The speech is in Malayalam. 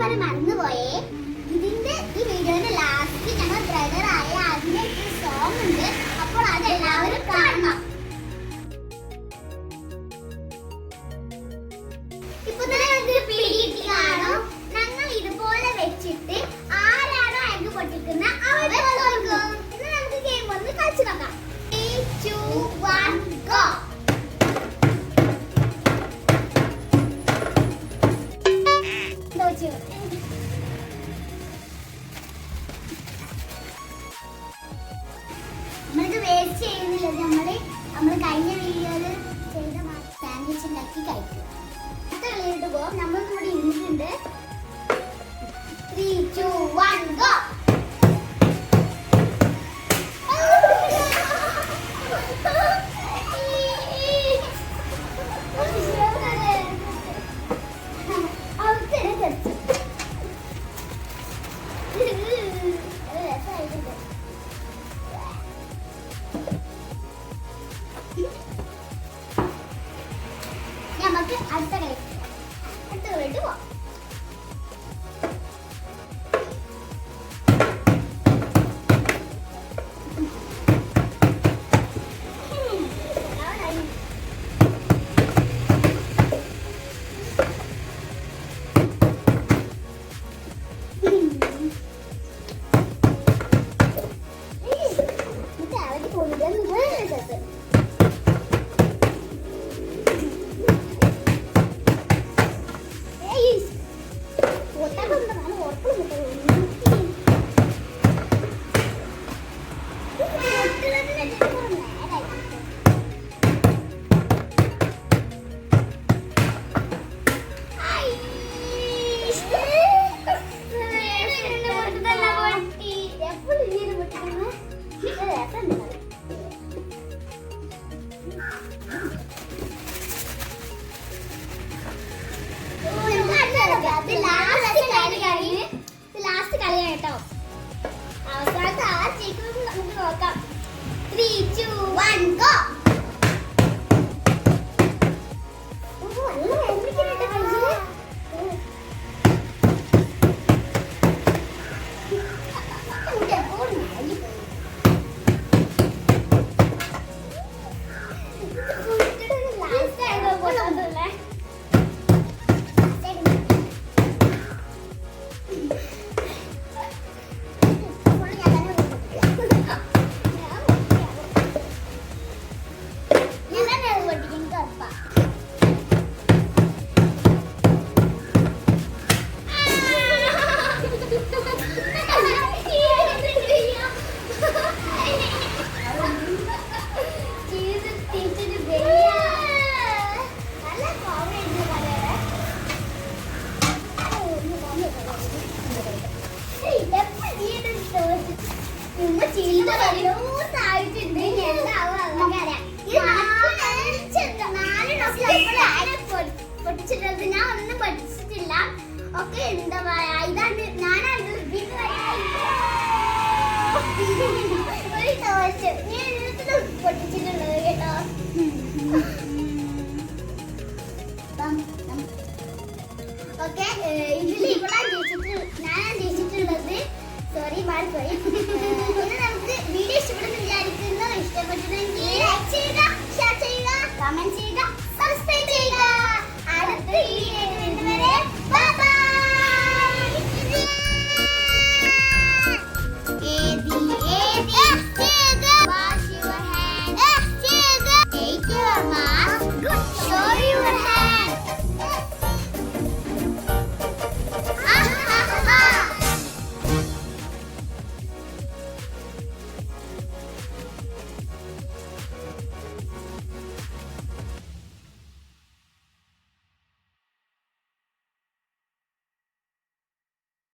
പറയാൻ മറന്നുപോയേ. ഇതിന്റെ ഈ വീഡിയോന്റെ ലാസ്റ്റ് ഞങ്ങൾ ബ്രദർ ആയ അതിന്റെ ഒരു സോങ് ഉണ്ട്. അപ്പോൾ അത് എല്ലാവരും കാണണം. ഇപ്പൊ തന്നെ നിങ്ങൾക്ക് പിടികിട്ടി കാണും? ഞങ്ങൾ ഇതുപോലെ വെച്ചിട്ട് ആരാണോ എഗ് പൊട്ടിക്കുന്ന അവർ നമുക്ക് ഗെയിം ഒന്ന് കളിച്ചു നോക്കാം. Three, two, one, ഗോ എന്താ വെച്ചു? സാൻഡ്വിച്ച് ഉണ്ടാക്കി കഴിക്കും അടുത്ത കളിയിട്ട് ലാസ്റ്റ് കളിയാണ് കേട്ടോ അവസാനത്തെ ആ ചിക്കൻ നമുക്ക് നോക്കാം. ത്രീ പൊട്ടിച്ചിട്ടത് ഞാൻ ഒന്നും ഇതാണ് ഞാനാണ് ഒരു ഞാൻ പൊട്ടിച്ചിട്ടുള്ളത് കേട്ടോ? ഞാനാണ് ജയിച്ചിട്ടുള്ളത് സോറി ഇത് ഇഷ്ടപ്പെട്ടിട്ടുണ്ടെങ്കിൽ ലൈക്ക് ചെയ്യുക ഷെയർ ചെയ്യുക കമന്റ് ചെയ്യുക